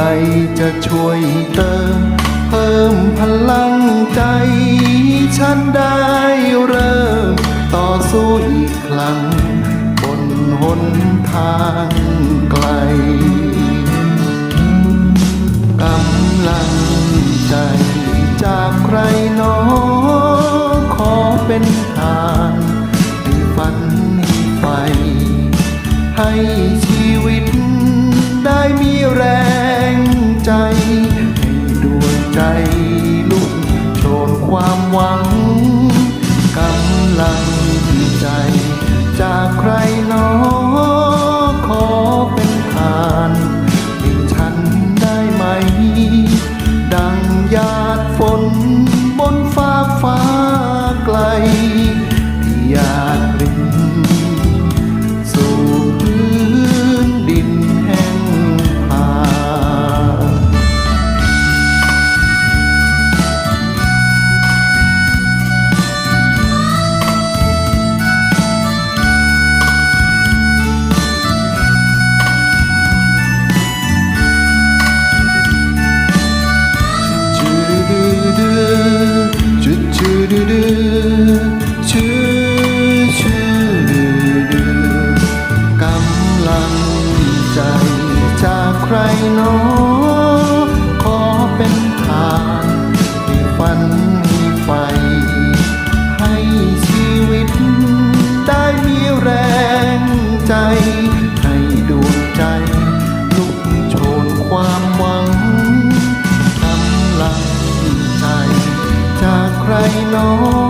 รจะช่วยเติม เพิ่มพลังใจ ฉันได้เริ่ม ต่อสู้อีกครั้ง บนหนทางไกลกำลังใจจากใครนอขอเป็นทางให้ฝันให้ไฟให้ชีวิตได้มีแรง จ